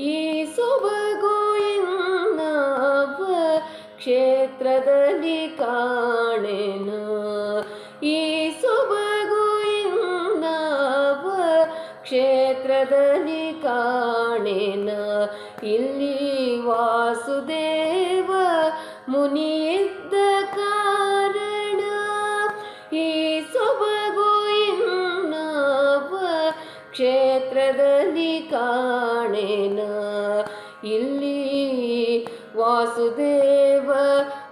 ಈ ಸೊಬಗು ಇನ್ನವ ಕ್ಷೇತ್ರದಲ್ಲಿ ಈ ಸೊಬಗು ಇನ್ನವ ಕ್ಷೇತ್ರದಲ್ಲಿ ಕಾಣೆನ. ಇಲ್ಲಿ ವಾಸುದೇವ ಮುನಿಯಿದ್ದ ಕಾರಣ. ಈ ಸೊಬಗು ಇನ್ನವ ಕ್ಷೇತ್ರದಲ್ಲಿ ಕಾಣೆನ ಇಲ್ಲಿ ವಾಸುದೇವ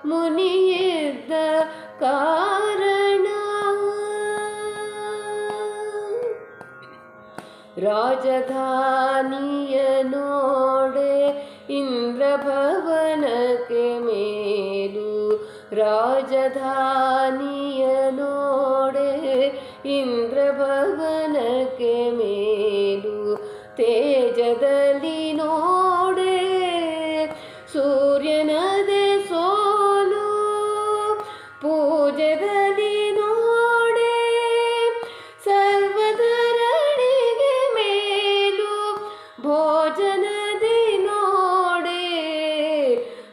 ಮುನಿಯಿದ್ದ ಕಾರಣ. ರಾಜಧಾನಿಯ ನೋಡೆ ಇಂದ್ರಭವನಕ್ಕೆ ಮೇಲು. ರಾಜಧಾನಿಯ ನೋಡೆ ಇಂದ್ರಭವನಕ್ಕೆ ಮೇಲು. ತೇಜದಲ್ಲಿ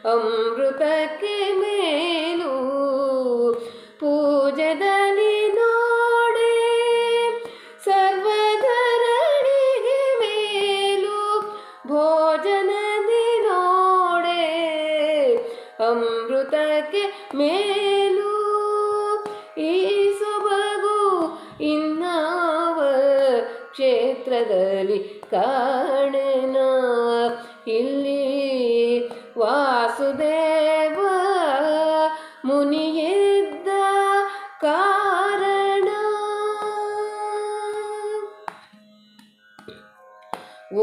ಅಮೃತಕ್ಕೆ ಮೇಲು. ಪೂಜದಲ್ಲಿ ನೋಡೆ ಸರ್ವಧರಣಿಗೆ ಮೇಲು. ಭೋಜನದಿ ನೋಡೆ ಅಮೃತಕ್ಕೆ ಮೇಲು. ಈ ಸೊಬಗು ಇನ್ನಾವ ಕ್ಷೇತ್ರದಲ್ಲಿ ಕಾಣೆನ ಇಲ್ಲಿ ವಾಸುದೇವ ಮುನಿಯಿದ್ದ ಕಾರಣ.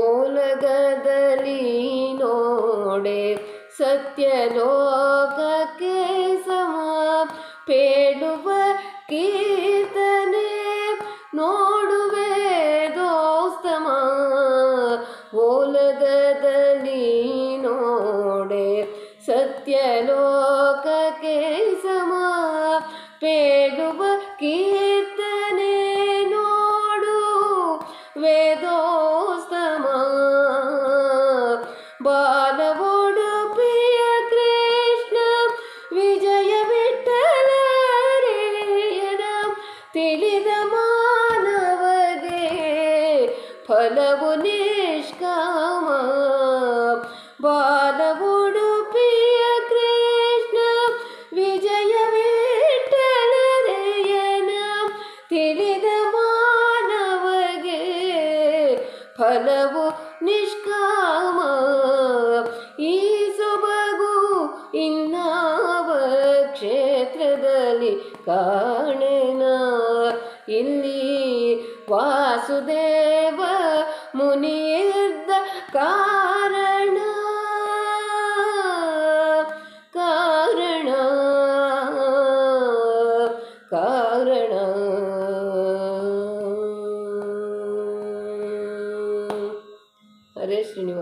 ಓಲಗದಲ್ಲಿ ನೋಡೆ ಸತ್ಯಲೋಕಕ್ಕೆ ಸಮ ಪೇಳುವ ಸತ್ಯಲೋಕಕ್ಕೆ ಸಮ ಪೇಳುವ ಕೀರ್ತನೆ ನೋಡು ವೇದೋಸ್ತಮ ಬಾಲವೊಡುಪಿಯ ಕೃಷ್ಣ ವಿಜಯ ವಿಠಲರೇಯನ ತಿಳಿದ ಮಾನವಗೆ ಫಲವು ನಿಷ್ಕಾಮ ಫಲವು ನಿಷ್ಕಾಮ. ಈ ಸೊಬಗು ಇನ್ನಾವ ಕ್ಷೇತ್ರದಲ್ಲಿ ಕಾಣೆನ. ಇಲ್ಲಿ ವಾಸುದೇವ ಮುನಿಯಿದ್ದ ಕಾರಣ ধরনের শ্রেণীও